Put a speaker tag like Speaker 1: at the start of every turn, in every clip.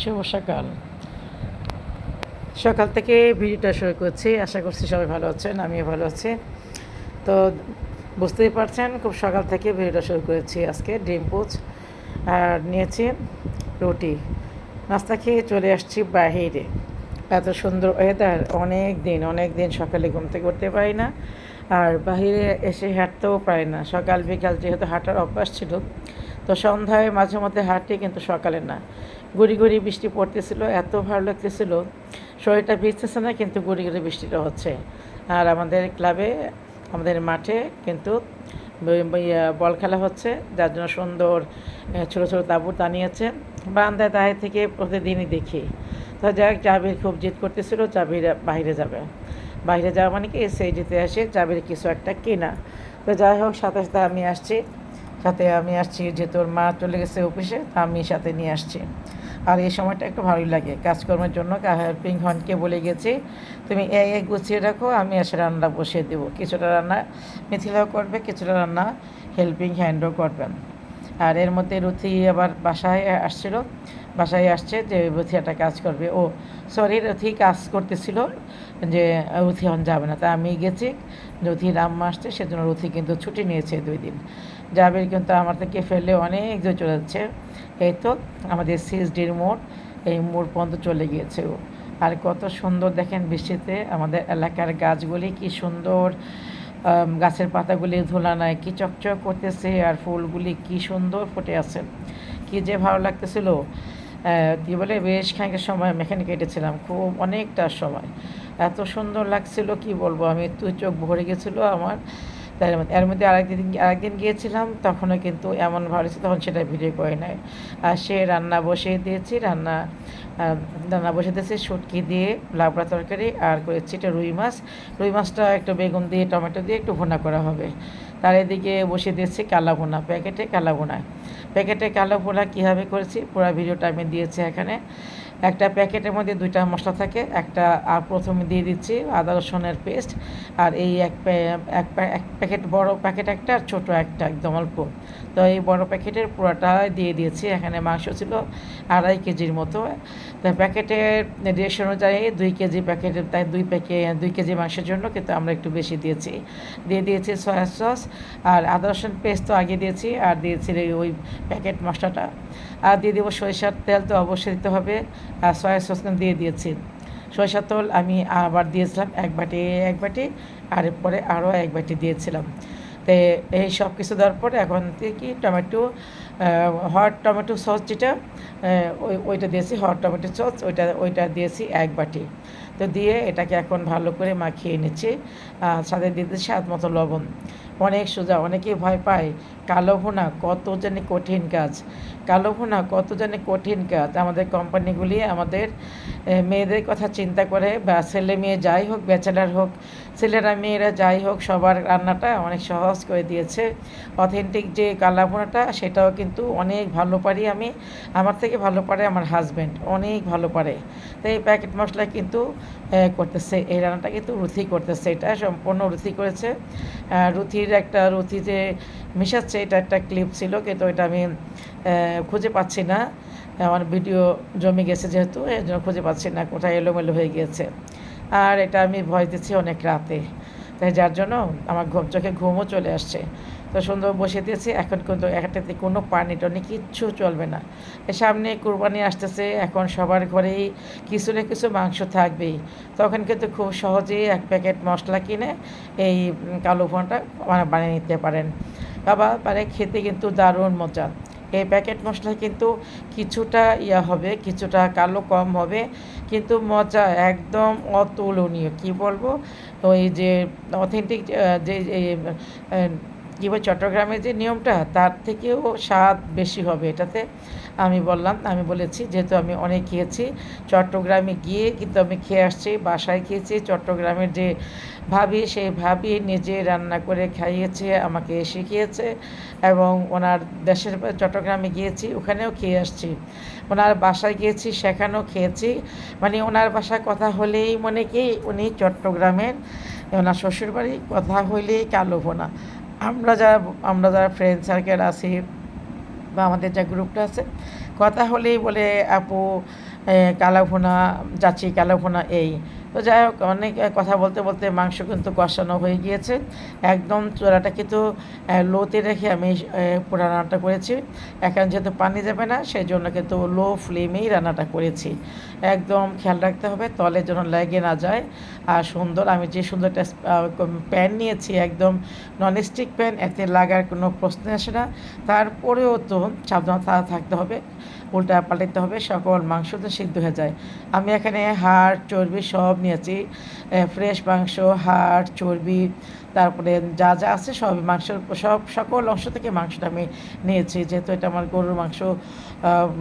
Speaker 1: শুভ সকাল। সকাল থেকে ভিডিওটা শুরু করছি। আশা করছি সবাই ভালো আছেন, আমিও ভালো আছি। তো বুঝতেই পারছেন, খুব সকাল থেকে ভিডিওটা শুরু করেছি আজকে, ডিম পোচ, আর নিয়েছি রুটি। নাস্তা খেয়ে চলে আসছি বাহিরে এত সুন্দর ওয়েদার অনেক দিন অনেক দিন সকালে ঘুম থেকে পারি না, আর বাহিরে এসে হাঁটতেও পারি না। সকাল বিকাল যেহেতু হাঁটার অভ্যাস ছিল, তো সন্ধ্যায় মাঝে মধ্যে হাঁটি কিন্তু সকালে না। গুড়ি গুড়ি বৃষ্টি পড়তেছিল, এত ভালো লাগতেছিল। শরীরটা ভিজতেছে না, কিন্তু গুড়ি গুড়ি বৃষ্টিটা হচ্ছে। আর আমাদের ক্লাবে আমাদের মাঠে কিন্তু বল খেলা হচ্ছে, যার জন্য সুন্দর ছোট ছোট তাঁবু টানিয়েছে বারান্দায় দাঁড়িয়ে থেকে প্রতিদিনই দেখি। তো যাই হোক, জাবির খুব জিদ করতেছিল, জাবির বাইরে যাবে। বাইরে যাওয়া মানে কি, সেই জিতে আসে, জাবির কিছু একটা কেনা। তো যাই হোক, সাথে সাথে আমি আসছি। সাথে আমি আসছি যে তোর মা চলে গেছে অফিসে, তা আমি সাথে নিয়ে আসছি। আর এই সময়টা একটু ভালোই লাগে। কাজকর্মের জন্য হেল্পিং হনকে বলে গেছি, তুমি এই এ গুছিয়ে রাখো, আমি এসে রান্না বসিয়ে দেবো। কিছুটা রান্না মিথিলাও করবে, কিছুটা রান্না হেল্পিং হ্যান্ডও করবেন। আর এর মধ্যে রুথি আবার বাসায় আসছিল। বাসায় আসছে যে রুথি একটা কাজ করবে। ও সরি রথি কাজ করতেছিল যে রুথি এখন যাবে না। তা আমি গেছি রুথির আম্মা আসছে, সেজন্য রথি কিন্তু ছুটি নিয়েছে দুই দিন। যাবে কিন্তু আমার থেকে ফেলে অনেক দূর চলে যাচ্ছে। এই তো আমাদের সিএসডির মোড়, এই মোড় পর্যন্ত চলে গিয়েছে ও। আর কত সুন্দর দেখেন বৃষ্টিতে আমাদের এলাকার গাছগুলি কি সুন্দর। গাছের পাতাগুলি ধুলা নাই, কি চকচক করতেছে আর ফুলগুলি কি সুন্দর ফুটে আছে। কি যে ভালো লাগতেছিল। কি বলে, বেশ খানিকটা সময় আমি এখানে কেটেছিলাম, খুব অনেকটা সময়। এত সুন্দর লাগছিল, কি বলব, আমি তুই চোখ ভরে গেছিল আমার। তার মধ্যে, এর মধ্যে আরেকদিন আরেকদিন গিয়েছিলাম, তখনও কিন্তু এমন ভালো ছিল তখন সেটা ভিডিও করে নাই। আর সে রান্না বসিয়ে দিয়েছি, রান্না রান্না বসিয়ে দিয়েছি, শুটকি দিয়ে, লাবড়া তরকারি আর করেছি এটা রুই মাছ। রুই মাছটা একটু বেগুন দিয়ে, টমেটো দিয়ে একটু ভুনা করা হবে। তার এদিকে বসিয়ে দিয়েছি কালা ভুনা, প্যাকেটে কালা ভুনা। প্যাকেটে কালো ভুনা কীভাবে করেছি, পুরো ভিডিওটা আমি দিয়েছি এখানে। একটা প্যাকেটের মধ্যে দুইটা মশলা থাকে, একটা আর প্রথমে দিয়ে দিচ্ছি আদা, রসুনের পেস্ট, আর এই এক এক প্যাকেট, বড় প্যাকেট একটা আর ছোটো একটা একদম অল্প। তো এই বড় প্যাকেটের পুরোটা দিয়ে দিয়েছি, এখানে মাংস ছিল আড়াই কেজির মতো। তো প্যাকেটের রেশ অনুযায়ী দুই কেজি প্যাকেটের, তাই দুই প্যাকে, দুই কেজি মাংসের জন্য কিন্তু আমরা একটু বেশি দিয়েছি। দিয়ে দিয়েছি সয়া সস, আর আদা, রসুন পেস্ট তো আগে দিয়েছি, আর দিয়েছি ওই প্যাকেট মশলাটা। আর দিয়ে দেবো সরিষার তেল তো অবশ্যই দিতে হবে। সয়া সস দিয়ে দিয়েছি। সরিষার তেল আমি আবার দিয়েছিলাম এক বাটি এক বাটি, আর পরে আরও এক বাটি দিয়েছিলাম। তো এই সব কিছু দেওয়ার পরে এখন থেকে টমেটো হট টমেটো সস যেটা ওই, ওইটা দিয়েছি হট টমেটো সস ওইটা ওইটা দিয়েছি এক বাটি। তো দিয়ে এটাকে এখন ভালো করে মাখিয়ে নিচ্ছি সাথে দিয়ে দিচ্ছি স্বাদ মতো লবণ। অনেক সোজা, অনেকেই ভয় পায়, কালো ভুনা, কত জানি কঠিন কাজ। কালো কত জানি কঠিন কাজ। আমাদের কোম্পানিগুলি আমাদের মেয়েদের কথা চিন্তা করে, বা ছেলে মেয়ে যাই হোক, ব্যাচেলার হোক, ছেলেরা, মেয়েরা যাই হোক, সবার রান্নাটা অনেক সহজ করে দিয়েছে। অথেন্টিক যে কালা ভুনাটা, সেটাও কিন্তু অনেক ভালো পারি আমি। আমার থেকে ভালো পারে আমার হাজব্যান্ড অনেক ভালো পারে। তো এই প্যাকেট মশলা কিন্তু করতেছে, এই রান্নাটা কিন্তু রুথি করতেছে, এটা সম্পূর্ণ রুথি করেছে। রুথির একটা, রুথি যে মিশাচ্ছে, এটা একটা ক্লিপ ছিল, কিন্তু এটা আমি খুঁজে পাচ্ছি না। আমার ভিডিও জমে গেছে যেহেতু, এর জন্য খুঁজে পাচ্ছি না, কোথায় এলোমেলো হয়ে গিয়েছে। আর এটা আমি ভয় দিচ্ছি অনেক রাতে। তাই যার জন্য আমার ঘুম, চোখে ঘুমও চলে আসছে। তো সুন্দর বসে দিয়েছি, এখন কিন্তু একটাতে কোনো পানি টানি কিচ্ছু চলবে না। সামনে কুরবানি আসতেছে, এখন সবার ঘরেই কিছু না কিছু মাংস থাকবেই। তখন কিন্তু খুব সহজেই এক প্যাকেট মশলা কিনে এই কালো ফোনটা বানিয়ে নিতে পারেন। বাবা মানে খেতে কিন্তু দারুণ মজা। এই প্যাকেট মশলা কিন্তু কিছুটা ইয়া হবে, কিছুটা কালো কম হবে, কিন্তু মজা একদম অতুলনীয়। কি বলব? ওই যে অথেন্টিক যে আহ, চট্টগ্রামের যে নিয়মটা তার থেকেও স্বাদ বেশি হবে। এটাতে আমি বললাম আমি বলেছি যেহেতু আমি অনেক খেয়েছি চট্টগ্রামে গিয়ে কিন্তু আমি খেয়ে আসছি বাসায় খেয়েছি চট্টগ্রামের যে ভাবি সেই ভাবি নিজে রান্না করে খাইয়েছে আমাকে শিখিয়েছে এবং ওনার দেশের চট্টগ্রামে গিয়েছি ওখানেও খেয়ে আসছি। ওনার বাসায় গিয়েছি সেখানেও খেয়েছি। মানে ওনার বাসায় কথা হলেই মনে কি উনি চট্টগ্রামের ওনার শ্বশুরবাড়ি কথা হইলেই কালো ভোনা। আমরা যারা আমরা যারা ফ্রেন্ড সার্কেল আছি বা আমাদের যা গ্রুপটা আছে, কথা হলেই বলে, আপু কালাভোনা যাচ্ছি কালাভোনা, এই। তো যাই হোক, অনেক কথা বলতে বলতে মাংস কিন্তু কষানো হয়ে গিয়েছে। একদম চোরাটা কিন্তু লোতে রেখে আমি পুরো রান্নাটা করেছি। এখন যেহেতু পানি যাবে না সেই জন্য কিন্তু লো ফ্লেমেই রান্নাটা করেছি। একদম খেয়াল রাখতে হবে, তলে যেন লেগে না যায়। আর সুন্দর, আমি যে সুন্দর প্যান নিয়েছি, একদম ননস্টিক প্যান, এতে লাগার কোনো প্রশ্ন আসে না। তারপরেও তো সাবধানতা থাকতে হবে। উল্টা পাল্টাতে হবে, সকল মাংস তো সিদ্ধ হয়ে যায়। আমি এখানে হাড়, চর্বি সব নিয়েছি। ফ্রেশ মাংস, হাড়, চর্বি, তারপরে যা যা আছে সব মাংস, সব সকল অংশ থেকে মাংসটা আমি নিয়েছি। যেহেতু এটা আমার গরুর মাংস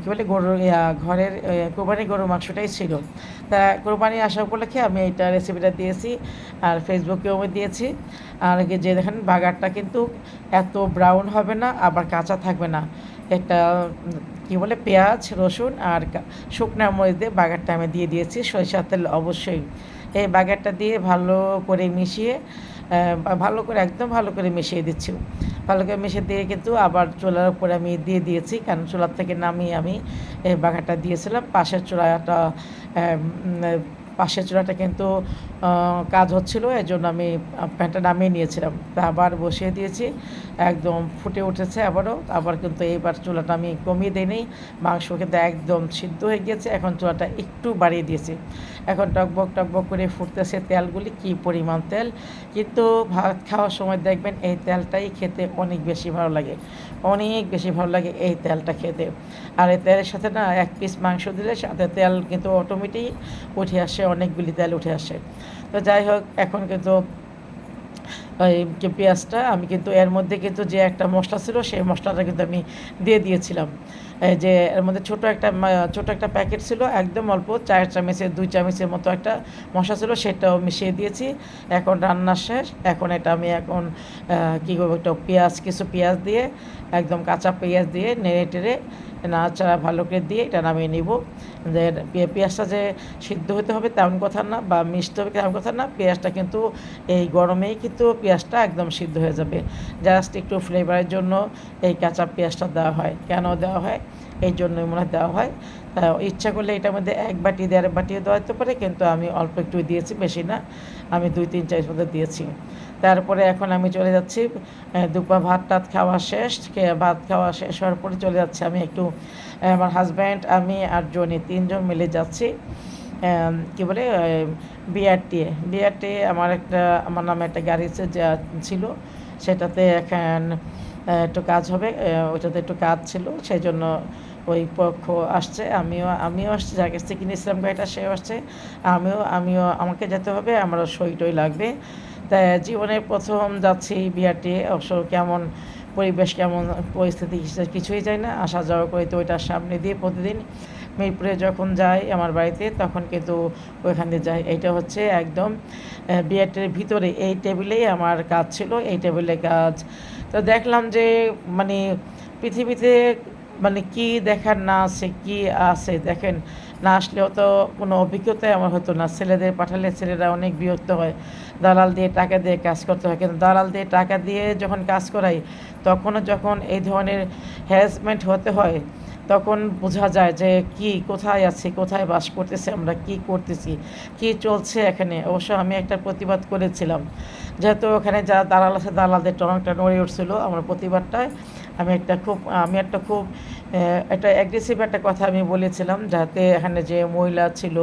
Speaker 1: কী বলে গরুর ঘরের কোরবানি গরুর মাংসটাই ছিল। তা কোরবানি আসা উপলক্ষে আমি এটা রেসিপিটা দিয়েছি আর ফেসবুকেও আমি দিয়েছি। আর যে দেখেন, বাগারটা কিন্তু এত ব্রাউন হবে না, আবার কাঁচা থাকবে না। একটা কী বলে, পেঁয়াজ, রসুন আর শুকনা মরিচ দিয়ে বাগারটা আমি দিয়ে দিয়েছি। সরিষার তেল অবশ্যই। এই বাগারটা দিয়ে ভালো করে মিশিয়ে ভালো করে, একদম ভালো করে মিশিয়ে দিচ্ছি। ভালো করে মিশিয়ে দিয়ে কিন্তু আবার চুলার উপরে আমি দিয়ে দিয়েছি, কারণ চুলার থেকে নামিয়ে আমি এই বাগারটা দিয়েছিলাম। পাশের চুলাটা পাশের চূড়াটা কিন্তু কাজ হচ্ছিল এই জন্য আমি প্যান্টটা নামিয়ে নিয়েছিলাম। তা আবার বসিয়ে দিয়েছি, একদম ফুটে উঠেছে আবারও। আবার কিন্তু এইবার চুলাটা আমি কমিয়ে দিইনি, মাংস কিন্তু একদম সিদ্ধ হয়ে গিয়েছে, এখন চুলাটা একটু বাড়িয়ে দিয়েছি। এখন টকবক টকবক করে ফুটতেছে তেলগুলি, কি পরিমাণ তেল? কিন্তু ভাত খাওয়ার সময় দেখবেন এই তেলটাই খেতে অনেক বেশি ভালো লাগে। অনেক বেশি ভালো লাগে এই তেলটা খেতে। আর এই তেলের সাথে না এক পিস মাংস দিলে সাথে তেল কিন্তু অটোমেটিক উঠে আসে, অনেকগুলি তেল উঠে আসে। তো যাই হোক, এখন কিন্তু পেঁয়াজটা, আমি কিন্তু এর মধ্যে কিন্তু যে একটা মশলা ছিল, সেই মশলাটা কিন্তু আমি দিয়ে দিয়েছিলাম। যে এর মধ্যে ছোট একটা ছোট একটা প্যাকেট ছিল, একদম অল্প, চার চামচের, দুই চামচের মতো একটা মশলা ছিল, সেটাও মিশিয়ে দিয়েছি। এখন রান্না শেষ, এখন এটা আমি এখন কী করব, একটা পেঁয়াজ, কিছু পেঁয়াজ দিয়ে, একদম কাঁচা পেঁয়াজ দিয়ে নেড়ে টেড়ে নাড়াচাড়া ভালো করে দিয়ে এটা নামিয়ে নিব। যে পেঁয়াজটা যে সিদ্ধ হতে হবে তেমন কথা না, বা মিষ্টি হবে তেমন কথা না, পেঁয়াজটা কিন্তু এই গরমেই কিন্তু পেঁয়াজটা একদম সিদ্ধ হয়ে যাবে। জাস্ট একটু ফ্লেভারের জন্য এই কাঁচা পেঁয়াজটা দেওয়া হয়। কেন দেওয়া হয়? এই জন্যই মনে দেওয়া হয়। ইচ্ছা করলে এটার মধ্যে এক বাটি দেড় বাটিও দেওয়া যেতে পারে, কিন্তু আমি অল্প একটু দিয়েছি, বেশি না। আমি দুই, তিন, চার মধ্যে দিয়েছি। তারপরে এখন আমি চলে যাচ্ছি দুপা ভাত টাত খাওয়া শেষ ভাত খাওয়া শেষ হওয়ার পরে চলে যাচ্ছি আমি একটু আমার হাজব্যান্ড আমি আর জনি তিনজন মিলে যাচ্ছি কী বলে বিআরটি বিআরটি আমার একটা, আমার নামে একটা গাড়ি ছিল, সেটাতে এখন একটু কাজ হবে ওইটাতে একটু কাজ ছিল, সেই জন্য ওই পক্ষ আসছে, আমিও আমিও আসছি, যার কাছ থেকে কিনেছিলাম গাড়িটা সেও আসছে, আমিও আমিও, আমাকে যেতে হবে, আমারও সই টই লাগবে। তাই জীবনের প্রথম যাচ্ছি বিয়ারটি অবশ্য কেমন পরিবেশ, কেমন পরিস্থিতি কিছুই যায় না, আসা যাওয়া করে তো ওইটার সামনে দিয়ে প্রতিদিন মিরপুরে যখন যাই আমার বাড়িতে, তখন কিন্তু ওইখান দিয়ে যাই। এইটা হচ্ছে একদম বিয়ারটির ভিতরে, এই টেবিলেই আমার কাজ ছিল, এই টেবিলে কাজ। তো দেখলাম যে মানে পৃথিবীতে মানে কি দেখার না আছে, কি আছে? দেখেন, না আসলেও তো কোনো অভিজ্ঞতাই আমার হতো না। ছেলেদের পাঠালে ছেলেরা অনেক বিরক্ত হয়। দালাল দিয়ে টাকা দিয়ে কাজ করতে হয়। কিন্তু দালাল দিয়ে টাকা দিয়ে যখন কাজ করাই, তখনও যখন এই ধরনের হ্যারাসমেন্ট হতে হয়, তখন বোঝা যায় যে কি, কোথায় আছি, কোথায় বাস করতেছি, আমরা কি করতেছি, কি চলছে এখানে? অবশ্য আমি একটা প্রতিবাদ করেছিলাম। যেহেতু ওখানে যারা দালাল আছে, দালালদের টনকটা নড়ে উঠছিল আমার প্রতিবাদটায়। আমি একটা খুব, আমি একটা খুব একটা অ্যাগ্রেসিভ একটা কথা আমি বলেছিলাম যাতে এখানে যে মহিলা ছিল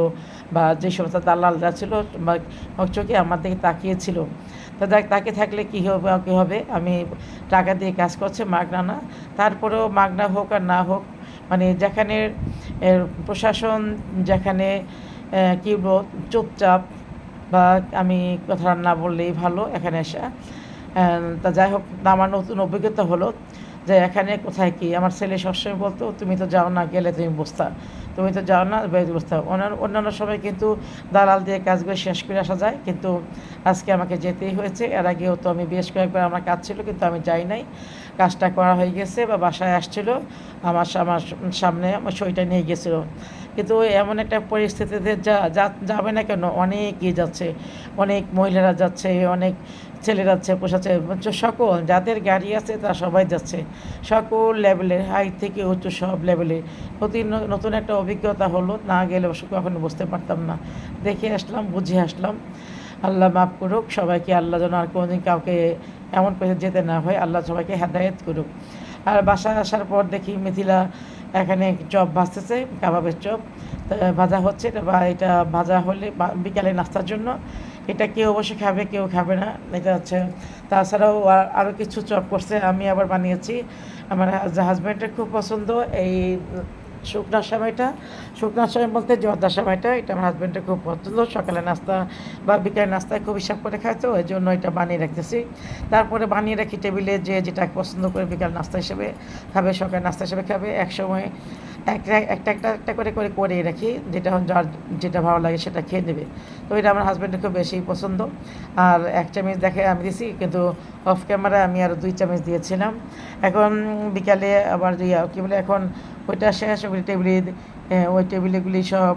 Speaker 1: বা যে সমস্ত দালালরা ছিল, বা চোখে আমার দিকে তাকিয়েছিল। তো দেখ তাকে থাকলে কী হবে কী হবে? আমি টাকা দিয়ে কাজ করছে, মাগনা না। তারপরেও মাগনা হোক আর না হোক মানে যেখানে প্রশাসন যেখানে কী চুপচাপ, বা আমি কথা না বললেই ভালো এখানে এসে। তা যাই হোক, আমার নতুন অভিজ্ঞতা হলো যে এখানে কোথায় কি? আমার ছেলে সবসময় বলতো, তুমি তো যাও না, গেলে তুমি বসতা তুমি তো যাও না বসতা অন্যান্য অন্যান্য সময় কিন্তু দালাল দিয়ে কাজগুলো শেষ করে আসা যায়। কিন্তু আজকে আমাকে যেতেই হয়েছে। এর আগেও তো আমি বেশ কয়েকবার আমার কাজ ছিল, কিন্তু আমি যাই নাই। কাজটা করা হয়ে গেছে বা বাসায় আসছিল। আমার আমার সামনে আমার সইটা নিয়ে গেছিল। কিন্তু এমন একটা পরিস্থিতিতে যা যাবে না কেন? অনেক ইয়ে যাচ্ছে। অনেক মহিলারা যাচ্ছে, অনেক ছেলে যাচ্ছে পোষাচ্ছে সকল, যাদের গাড়ি আছে তারা সবাই যাচ্ছে। সকল লেভেলের হাই থেকে উঁচু সব লেভেলে প্রতি নতুন একটা অভিজ্ঞতা হলো, না গেলে অবশ্য কখনো বুঝতে পারতাম না। দেখে আসলাম, বুঝে আসলাম। আল্লাহ মাফ করুক, সবাইকে আল্লাহ যেন আর কোনোদিন কাউকে এমন পেতে যেতে না হয়, আল্লাহ সবাইকে হেদায়েত করুক। আর বাসায় আসার পর দেখি মিথিলা এখানে চপ ভাজতেছে, কাবাবের চপ। ভাজা হচ্ছে এটা বা এটা ভাজা হলে বিকালে নাস্তার জন্য। এটা কেউ অবশ্যই খাবে, কেউ খাবে না। এটা হচ্ছে, তাছাড়াও আর- আরও কিছু চপ করছে, আমি আবার বানিয়েছি। আমার হাজব্যান্ডের খুব পছন্দ, এই শুকনার সময়টা শুকনার সময় বলতে জর্দার সময়টা, এটা আমার হাজব্যান্ডের খুব পছন্দ। সকালে নাস্তা বা বিকালে নাস্তায় খুব হিসাব করে খায় তো ওই জন্য এটা বানিয়ে রাখতেছি। তারপরে বানিয়ে রাখি টেবিলে যে যেটা পছন্দ করে বিকাল নাস্তা হিসেবে খাবে, সকালে নাস্তা হিসেবে খাবে। এক সময় একটা একটা একটা একটা করে করে করেই রাখি। যেটা যার, যেটা ভালো লাগে সেটা খেয়ে নেবে। তো এটা আমার হাজব্যান্ডের খুব বেশি পছন্দ। আর এক চামচ দেখে আমি দিছি, কিন্তু অফ ক্যামেরা আমি আরও দুই চামচ দিয়েছিলাম। এখন বিকালে আবার ইয়া, কী বলে, এখন ওইটা শেষ, ওই টেবিলে ওই টেবিলগুলি সব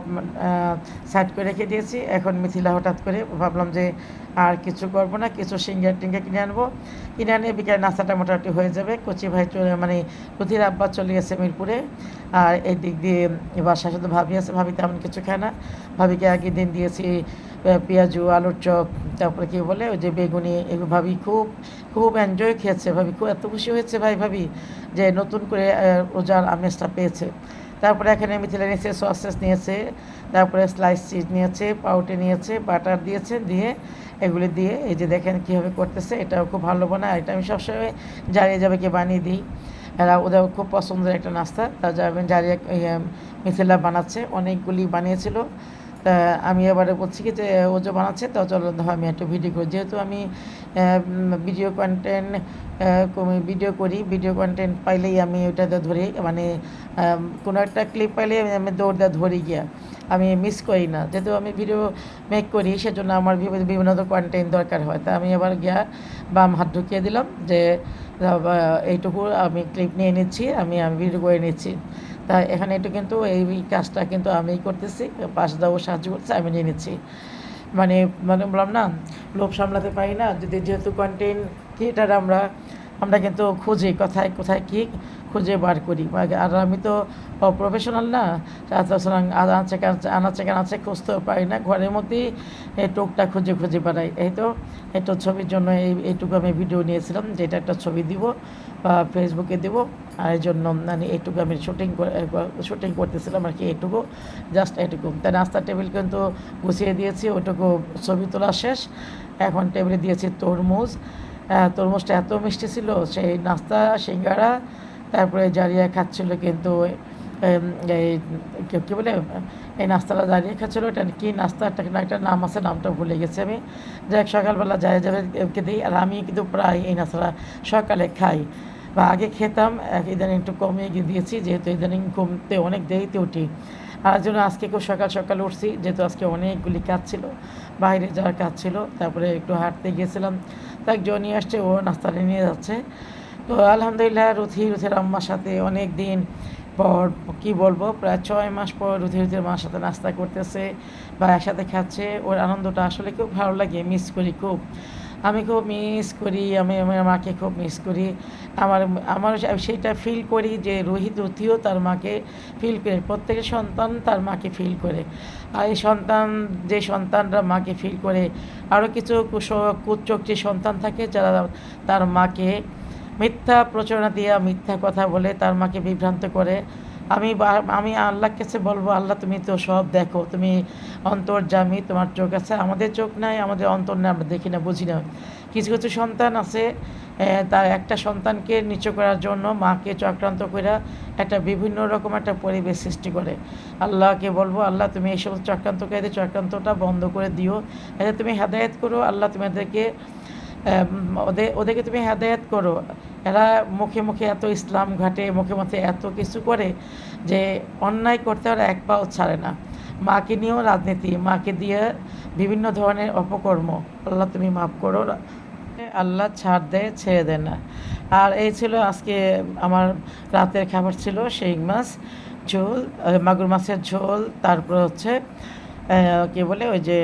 Speaker 1: সাইড করে রেখে দিয়েছি। এখন মিথিলা হঠাৎ করে ভাবলাম যে আর কিছু করব না, কিছু সিঙ্গার টিঙ্গার কিনে আনব। কিনে আনিয়ে বিকেলে নাস্তাটা মোটামুটি হয়ে যাবে। কচি ভাই চলে মানে রুথির আব্বা চলে গেছে মিরপুরে। আর এই দিক দিয়ে বাসার সাথে ভাবি আছে, ভাবি তেমন কিছু খায় না। ভাবিকে আগের দিন দিয়েছি পেঁয়াজু, আলুর চপ, তারপরে কি বলে, ওই যে বেগুনি, এগুলো ভাবি খুব খুব এনজয় খেয়েছে। ভাবি খুব এত খুশি হয়েছে ভাই, ভাবি, যে নতুন করে রোজার আমেজটা পেয়েছে। তারপরে এখানে মিথিলা নিয়েছে সসেস নিয়েছে তারপরে স্লাইস চিজ নিয়েছে পাউটে নিয়েছে বাটার দিয়েছে দিয়ে এগুলি দিয়ে এই যে দেখেন কীভাবে করতেছে এটাও খুব ভালো বানায়। এটা আমি সবসময় জারিয়ে যাবে কি বানিয়ে দিই। এরা ওদের খুব পছন্দের একটা নাস্তা। তা যাবেন জারিয়া ইয়ে, মিথিলা বানাচ্ছে। অনেকগুলি বানিয়েছিল। তা আমি এবারে বলছি কি যে, ও যে বানাচ্ছে, তো চলো আমি একটু ভিডিও করি। যেহেতু আমি ভিডিও কন্টেন্ট ভিডিও করি ভিডিও কন্টেন্ট পাইলেই আমি ওইটাতে ধরি। মানে কোনো একটা ক্লিপ পাইলে আমি- আমি দৌড় দেওয়া ধরি গিয়া। আমি মিস করি না। যেহেতু আমি ভিডিও মেক করি, সেজন্য আমার বিভিন্ন বিভিন্ন কন্টেন্ট দরকার হয়। তা আমি এবার গিয়া বাম হাত ঢুকিয়ে দিলাম যে এইটুকু আমি ক্লিপ নিয়ে নিচ্ছি, আমি আমি ভিডিও করে নিচ্ছি। তা এখানে একটু কিন্তু এই কাজটা কিন্তু আমিই করতেছি, পাশ দাও, সাহায্য করছে আমি নিয়ে নিচ্ছি। মানে মানে বললাম না, লোভ সামলাতে পারি না, যদি যেহেতু কন্টেন্ট থিয়েটার আমরা আমরা কিন্তু খুঁজি কোথায় কোথায় কী খুঁজে বার করি। আর আমি তো প্রফেশনাল না সুতরাং আনাচে আনাচে কানাচে খুঁজতেও পারি না, ঘরের মধ্যেই এই টুকটা খুঁজে খুঁজে বেড়াই। এই তো একটু ছবির জন্য এই, এইটুকু আমি ভিডিও নিয়েছিলাম, যেটা একটা ছবি দিব। ফেসবুকে দেব। আর এই জন্য মানে এইটুকু আমি শুটিং শুটিং করতেছিলাম আর কি এটুকু জাস্ট এটুকু তাই নাস্তার টেবিল কিন্তু গুছিয়ে দিয়েছি, ওইটুকু ছবি তোলা শেষ। এখন টেবিলে দিয়েছি তরমুজ। তরমুজটা এত মিষ্টি ছিল, সেই নাস্তা, সিঙ্গারা, তারপরে জারিয়া খাচ্ছিল কিন্তু কি- বলে, এই নাস্তাটা দাঁড়িয়ে খাচ্ছিল এটা কি নাস্তা, একটা একটা নাম আছে, নামটা ভুলে গেছি আমি। যাই সকালবেলা যায় যাবে দিই, আর আমি কিন্তু প্রায় এই নাস্তাটা সকালে খাই। বা আগে খেতাম ইদানিং একটু কমিয়ে দিয়েছি, যেহেতু ইদানিং ঘুমতে অনেক দেরিতে উঠি। আর জন্য আজকে খুব সকাল সকাল উঠছি, যেহেতু আজকে অনেকগুলি কাজ ছিল, বাইরে যাওয়ার কাজ ছিল, তারপরে একটু হাঁটতে গিয়েছিলাম। তা একজন নিয়ে আসছে, ও নাস্তাটা নিয়ে যাচ্ছে। তো আলহামদুলিল্লাহ, রুথি, রুথির আম্মার সাথে অনেক দিন পর কি বলব, প্রায় ছয় মাস পর রুথি রুথির মার সাথে নাস্তা করতেছে, বা একসাথে খাচ্ছে। ওর আনন্দটা আসলে খুব ভালো লাগে মিস করি খুব। আমি খুব মিস করি, আমি আমার মাকে খুব মিস করি। আমার আমার সেইটা ফিল করি যে রোহিত রুথিও তার মাকে ফিল করে, প্রত্যেকের সন্তান তার মাকে ফিল করে। আর এই সন্তান, যে সন্তানরা মাকে ফিল করে আরও কিছু কুশ- কুচক্রী সন্তান থাকে যারা তার মাকে মিথ্যা প্রচারণা দিয়ে মিথ্যা কথা বলে তার মাকে বিভ্রান্ত করে। আমি আমি আল্লাহর কাছে বলব, আল্লাহ তুমি তো সব দেখো, তুমি অন্তর্জামী তোমার চোখ আছে। আমাদের চোখ নাই, আমাদের অন্তর নাই, আমরা দেখি না, বুঝি না। কিছু কিছু সন্তান আছে তার একটা সন্তানকে নিচু করার জন্য মাকে চক্রান্ত করে একটা বিভিন্ন রকম একটা পরিবেশ সৃষ্টি করে। আল্লাহকে বলব, আল্লাহ তুমি এই সমস্ত চক্রান্তকারীদের চক্রান্তটা বন্ধ করে দিও। এতে তুমি হেদায়েত করো, আল্লাহ তুমি এদেরকে ওদের ওদেরকে তুমি হেদায়েত করো। এরা মুখে মুখে এত ইসলাম ঘাটে, মুখে মুখে এত কিছু করে যে অন্যায় করতে ওরা এক পাও ছাড়ে না। মাকে নিয়েও রাজনীতি, মাকে দিয়ে বিভিন্ন ধরনের অপকর্ম। আল্লাহ তুমি মাফ করো। আল্লাহ ছাড় দেয় ছেড়ে দেয় না। আর এই ছিল আজকে আমার রাতের খাবার ছিল শিং মাছ, ঝোল মাগুর মাছের ঝোল, তারপর হচ্ছে কি বলে ওই যে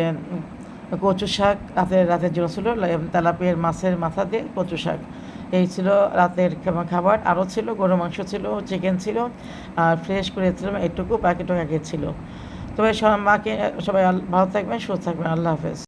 Speaker 1: কচু শাক, রাতের রাতের জন্য ছিল তেলাপিয়ার মাছের মাথা দিয়ে কচু শাক। এই ছিল রাতের খাবার। আরও ছিল গরু মাংস ছিল চিকেন ছিল, আর ফ্রেশ করেছিলাম এটুকু বাকিটুকু আগে ছিল। তবে সব মাকে সবাই ভালো থাকবেন, সুস্থ থাকবেন, আল্লাহ হাফেজ।